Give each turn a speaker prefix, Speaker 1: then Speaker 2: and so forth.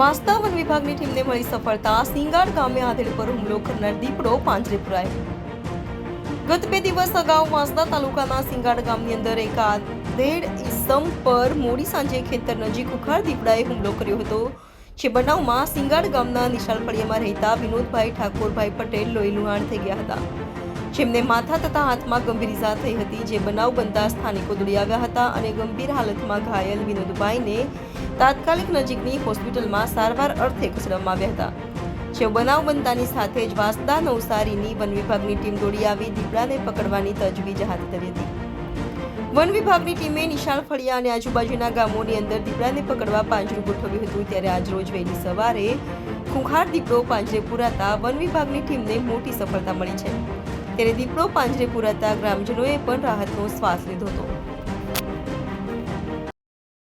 Speaker 1: Vasta one વિભાગની ટીમને મળી સફળતા. સિંગાર ગામે આધેડ પર હુમલો કરનાર દીપડો પાંજરે ગત બે દિવસ અગાઉ વાંસદા તાલુકાના સિંગાડ ગામની અંદર એક આધેડ ઇસમ પર મોડી સાંજે ખેતર નજીક ઉખાડ દીપડાએ હુમલો કર્યો હતો. જે બનાવમાં સિંગાડ ગામના નિશાળ ફળિયામાં રહેતા વિનોદભાઈ ઠાકોરભાઈ પટેલ, લોહી લુહાણ થઈ ગયા હતા. જેમને માથા તથા હાથમાં ગંભીર ઈજા થઈ હતી. જે બનાવ બનતા સ્થાનિકો દોડી આવ્યા હતા અને ગંભીર હાલતમાં ઘાયલ વિનોદભાઈને તાત્કાલિક નજીકની હોસ્પિટલમાં સારવાર અર્થે ખસેડવામાં આવ્યા હતા. જે બનાવ બનતાની સાથે જ વાસદા નવસારીની વન વિભાગની ટીમ દોડી આવી દીપડાને પકડવાની તજવીજ હાથ ધરી હતી. વન વિભાગની ટીમે નિશાળ ફળિયા અને આજુબાજુના ગામોની અંદર દીપડાને પકડવા પાંજરું ગોઠવ્યું હતું. ત્યારે આજરોજ વહેલી સવારે ખૂંખાર દીપડો પાંજરે પુરાતા વન વિભાગની ટીમને મોટી સફળતા મળી છે. ત્યારે દીપડો પાંજરે પુરાતા ગ્રામજનોએ પણ રાહતનો શ્વાસ લીધો હતો.